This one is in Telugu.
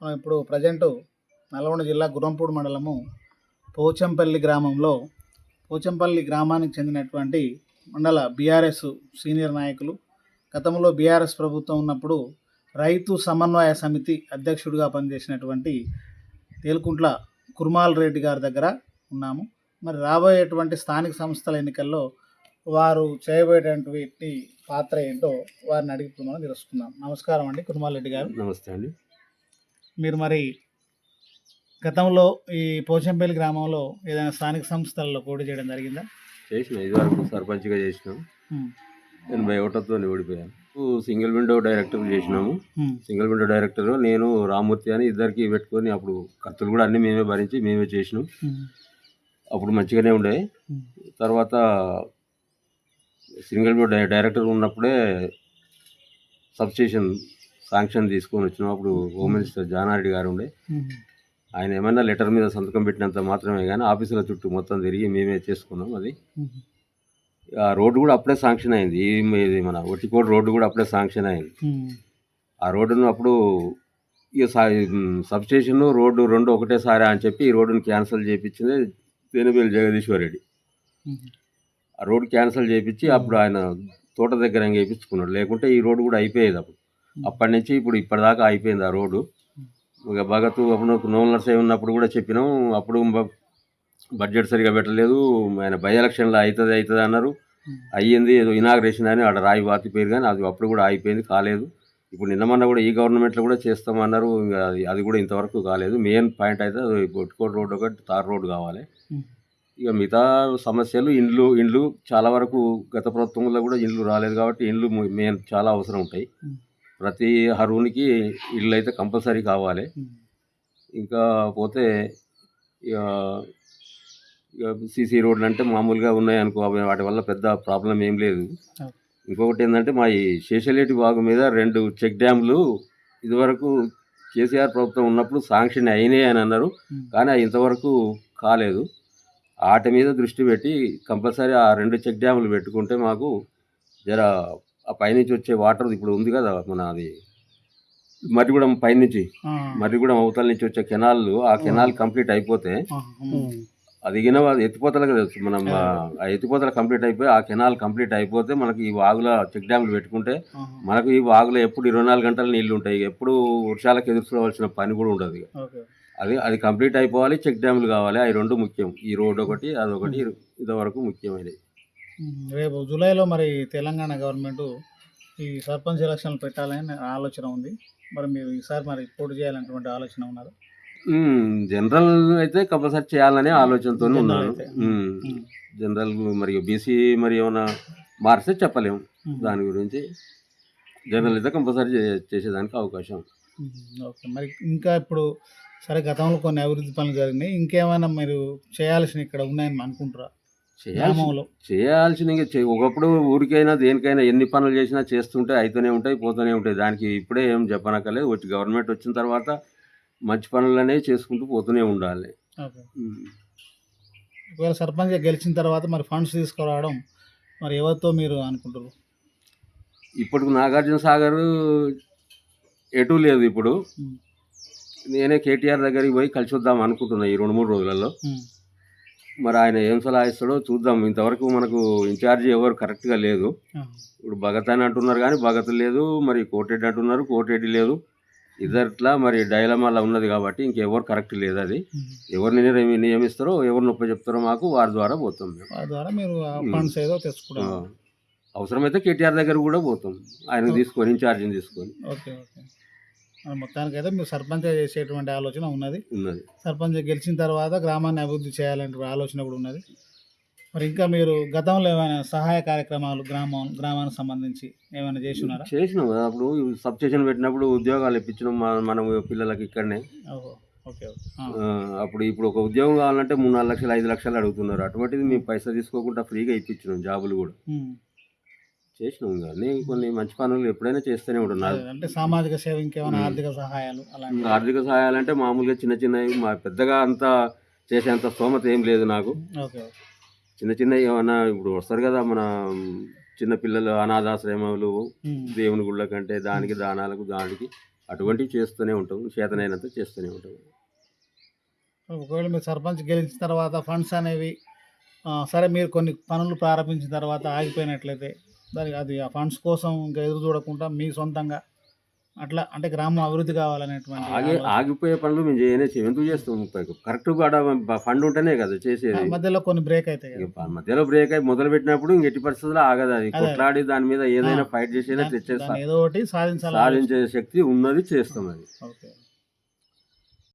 ఇప్పుడు ప్రజెంట్ నల్గొండ జిల్లా గురంపూడి మండలము పోచంపల్లి గ్రామంలో పోచంపల్లి గ్రామానికి చెందినటువంటి మండల బీఆర్ఎస్ సీనియర్ నాయకులు గతంలో బీఆర్ఎస్ ప్రభుత్వం ఉన్నప్పుడు రైతు సమన్వయ సమితి అధ్యక్షుడిగా పనిచేసినటువంటి తేలుకుంట్ల కుర్మాల్ రెడ్డి గారి దగ్గర ఉన్నాము. మరి రాబోయేటువంటి స్థానిక సంస్థల ఎన్నికల్లో వారు చేయబోయేటువంటి పాత్ర ఏంటో వారిని అడిగి మనం తెలుసుకుందాం. నమస్కారం అండి కుర్మాల్ రెడ్డి గారు. నమస్తే అండి. మీరు మరి గతంలో ఈ పోచంపల్లి గ్రామంలో ఏదైనా స్థానిక సంస్థలలో పోటీ చేయడం జరిగిందా? చేసిన ఇదివరకు సర్పంచ్గా చేసినాం. ఎనభై ఒకటితో ఓడిపోయాను సింగిల్ విండో డైరెక్టర్ చేసినాము. సింగిల్ విండో డైరెక్టర్ నేను రామూర్తి అని ఇద్దరికి పెట్టుకొని అప్పుడు ఖర్చులు కూడా అన్నీ మేమే భరించి మేమే చేసినాం. అప్పుడు మంచిగానే ఉండే. తర్వాత సింగిల్ విండో డై- డైరెక్టర్ ఉన్నప్పుడే సబ్స్టేషన్ శాంక్షన్ తీసుకొని వచ్చినాం అప్పుడు హోమ్ మినిస్టర్ జానారెడ్డి గారు ఉండే. ఆయన ఏమన్నా లెటర్ మీద సంతకం పెట్టినంత మాత్రమే కానీ ఆఫీసుల చుట్టూ మొత్తం తిరిగి మేమే చేసుకున్నాం అది. ఆ రోడ్డు కూడా అప్పుడే శాంక్షన్ అయింది. ఇది మన ఒట్టికోట రోడ్డు కూడా అప్పుడే శాంక్షన్ అయింది. ఆ రోడ్డును అప్పుడు ఇక సబ్ స్టేషన్ రోడ్డు రెండు ఒకటేసారి అని చెప్పి ఈ రోడ్డును క్యాన్సిల్ చేయించింది తేనెపల్లి జగదీశ్వర్ రెడ్డి. ఆ రోడ్డు క్యాన్సిల్ చేయించి అప్పుడు ఆయన తోట దగ్గర వేయించుకున్నాడు లేకుంటే ఈ రోడ్డు కూడా అయిపోయేది అప్పుడు. అప్పటి నుంచి ఇప్పుడు ఇప్పటిదాకా అయిపోయింది ఆ రోడ్డు. ఇక భగత్ అప్పుడు నోన్ నర్సే ఉన్నప్పుడు కూడా చెప్పినాం. అప్పుడు బడ్జెట్ సరిగా పెట్టలేదు. ఆయన బై ఎలక్షన్లో అవుతుంది అవుతుంది అన్నారు. అయ్యింది ఏదో ఇనాగ్రేషన్ అని ఆడ రాయి వాతి పేరు కానీ అది అప్పుడు కూడా అయిపోయింది కాలేదు. ఇప్పుడు నిన్న మొన్న కూడా ఈ గవర్నమెంట్లో కూడా చేస్తామన్నారు. ఇంకా అది అది కూడా ఇంతవరకు కాలేదు. మెయిన్ పాయింట్ అయితే అది కొట్టుకోట రోడ్ ఒకటి తార్ రోడ్ కావాలి. ఇక మిగతా సమస్యలు ఇండ్లు ఇండ్లు చాలా వరకు గత ప్రభుత్వంలో కూడా ఇండ్లు రాలేదు కాబట్టి ఇండ్లు మెయిన్ చాలా అవసరం ఉంటాయి. ప్రతి హరువునికి ఇల్లు అయితే కంపల్సరీ కావాలి. ఇంకా పోతే ఇక ఇక సీసీ రోడ్లు అంటే మామూలుగా ఉన్నాయి అనుకో అవి వాటి వల్ల పెద్ద ప్రాబ్లం ఏం లేదు. ఇంకొకటి ఏంటంటే మా ఈ శేషలేటి బాగు మీద రెండు చెక్ డ్యామ్లు ఇదివరకు కేసీఆర్ ప్రభుత్వం ఉన్నప్పుడు శాంక్షన్ అయినాయి అని అన్నారు. కానీ ఇంతవరకు కాలేదు. వాటి మీద దృష్టి పెట్టి కంపల్సరీ ఆ రెండు చెక్ డ్యాములు పెట్టుకుంటే మాకు జర ఆ పైనుంచి వచ్చే వాటర్ ఇప్పుడు ఉంది కదా మన అది మర్రిగూడెం పైనుంచి మర్రిగూడెం అవతల నుంచి వచ్చే కెనాల్ ఆ కెనాల్ కంప్లీట్ అయిపోతే అది గిన ఎత్తిపోతలు కదా మనం ఆ ఎత్తిపోతలు కంప్లీట్ అయిపోయి ఆ కెనాల్ కంప్లీట్ అయిపోతే మనకి ఈ వాగుల చెక్ డ్యాములు పెట్టుకుంటే మనకు ఈ వాగులో ఎప్పుడు ఇరవై నాలుగు గంటలు నీళ్ళు ఉంటాయి ఎప్పుడు వర్షాలకు ఎదురు చూడవలసిన పని కూడా ఉండదు అది అది కంప్లీట్ అయిపోవాలి చెక్ డ్యాములు కావాలి. అవి రెండు ముఖ్యం. ఈ రోడ్ ఒకటి అదొకటి ఇంతవరకు ముఖ్యమైనది. రేపు జూలైలో మరి తెలంగాణ గవర్నమెంట్ ఈ సర్పంచ్ ఎలక్షన్లు పెట్టాలని ఆలోచన ఉంది. మరి మీరు ఈసారి మరి పోటీ చేయాలనేటువంటి ఆలోచన ఉన్నారు. జనరల్ అయితే కంపల్సరీ చేయాలనే ఆలోచనతో ఉన్నాను. ఉమ్, జనరల్ మరి బీసీ మరి ఏమైనా మారిస్తే చెప్పలేము. దాని గురించి జనరల్ అయితే కంపల్సరీ చేసేదానికి అవకాశం. ఓకే. మరి ఇంకా ఇప్పుడు సరే గతంలో కొన్ని అభివృద్ధి పనులు జరిగినాయి. ఇంకేమైనా మీరు చేయాల్సిన ఇక్కడ ఉన్నాయని అనుకుంటారా చేయాల్సిన ఇంకా చే- ఒకప్పుడు ఊరికైనా దేనికైనా ఎన్ని పనులు చేసినా చేస్తుంటే అయితేనే ఉంటాయి పోతూనే ఉంటాయి. దానికి ఇప్పుడే ఏం చెప్పనక్కర్లేదు. వచ్చి గవర్నమెంట్ వచ్చిన తర్వాత మంచి పనులనే చేసుకుంటూ పోతూనే ఉండాలి. ఒకవేళ సర్పంచ్ గెలిచిన తర్వాత మరి ఫండ్స్ తీసుకురావడం మరి ఎవరితో మీరు అనుకుంటారు ఇప్పుడు నాగార్జున సాగర్ ఎటు లేదు ఇప్పుడు. నేనే కేటీఆర్ దగ్గరికి పోయి కలిసి వద్దాం అనుకుంటున్నా ఈ రెండు మూడు రోజులలో. మరి ఆయన ఏం సలహా ఇస్తాడో చూద్దాం. ఇంతవరకు మనకు ఇన్ఛార్జి ఎవరు కరెక్ట్గా లేదు. ఇప్పుడు భగత్ అని అంటున్నారు కానీ భగత్ లేదు మరి కోటెడ్డి అంటున్నారు కోటెడ్డి లేదు. ఇద్దరిట్లా మరి డైలమాలా ఉన్నది కాబట్టి ఇంకెవరు కరెక్ట్ లేదు అది. ఎవరిని నియమి- నియమిస్తారో ఎవరు నొప్పి చెప్తారో మాకు వారి ద్వారా పోతాం అవసరమైతే కేటీఆర్ దగ్గర కూడా పోతాం. ఆయన తీసుకొని ఇన్ఛార్జిని తీసుకొని. మొత్తానికైతే మీరు సర్పంచ్ చేసేటువంటి ఆలోచన ఉన్నది. ఉన్నది. సర్పంచ్ గెలిచిన తర్వాత గ్రామాన్ని అభివృద్ధి చేయాలంటే ఆలోచన కూడా ఉన్నది. మరి ఇంకా మీరు గతంలో ఏమైనా సహాయ కార్యక్రమాలు గ్రామం గ్రామానికి సంబంధించి ఏమైనా చేసి ఉన్నారా చేసినాం కదా అప్పుడు సబ్ స్టేషన్ పెట్టినప్పుడు ఉద్యోగాలు ఇప్పించినాం మనం పిల్లలకి ఇక్కడనే. అప్పుడు ఇప్పుడు ఒక ఉద్యోగం కావాలంటే మూడు నాలుగు లక్షలు ఐదు లక్షలు అడుగుతున్నారు. అటువంటిది మేము పైసా తీసుకోకుండా ఫ్రీగా ఇప్పించినాం జాబులు కూడా. చేసినాం కానీ కొన్ని మంచి పనులు ఎప్పుడైనా చేస్తూనే ఉంటున్నారు అంటే సామాజిక సేవ ఇంకేమైనా. ఆర్థిక సహాయాలు అలాంటి ఆర్థిక సహాయాలంటే మామూలుగా చిన్న చిన్నవి మా పెద్దగా అంత చేసేంత స్తోమత ఏం లేదు నాకు. ఓకే చిన్న చిన్న ఏమన్నా ఇప్పుడు వస్తారు కదా మన చిన్న పిల్లలు అనాథాశ్రమాలు. దేవుని గుళ్ళ కంటే దానికి దానాలకు దానికి అటువంటివి చేస్తూనే ఉంటాం. చేతనైనంత చేస్తూనే ఉంటాం. ఒకవేళ మీరు సర్పంచ్ గెలిచిన తర్వాత ఫండ్స్ అనేవి సరే మీరు కొన్ని పనులు ప్రారంభించిన తర్వాత ఆగిపోయినట్లయితే దానికి అది ఆ ఫండ్స్ కోసం ఇంకా ఎదురు చూడకుండా మీ సొంతంగా అట్లా అంటే గ్రామం అభివృద్ధి కావాలనేటువంటి ఆగి. ఆగిపోయే పనులు మేము చేయనే చేయం ఎందుకు చేస్తాం కరెక్ట్ ఫండ్ ఉంటేనే కదా చేసేది. మధ్యలో కొన్ని బ్రేక్ అవుతాయి మధ్యలో బ్రేక్ అయి మొదలు పెట్టినప్పుడు ఇంక ఎట్టి పరిస్థితుల్లో ఆగదు అది. కొట్లాడి దాని మీద ఏదైనా. ఫైట్ చేసేనా దాన్ని- తెచ్చేస్తా. ఏదో ఒకటి సాధించాలి సాధించే శక్తి ఉన్నది చేస్తాం అది. ఓకే.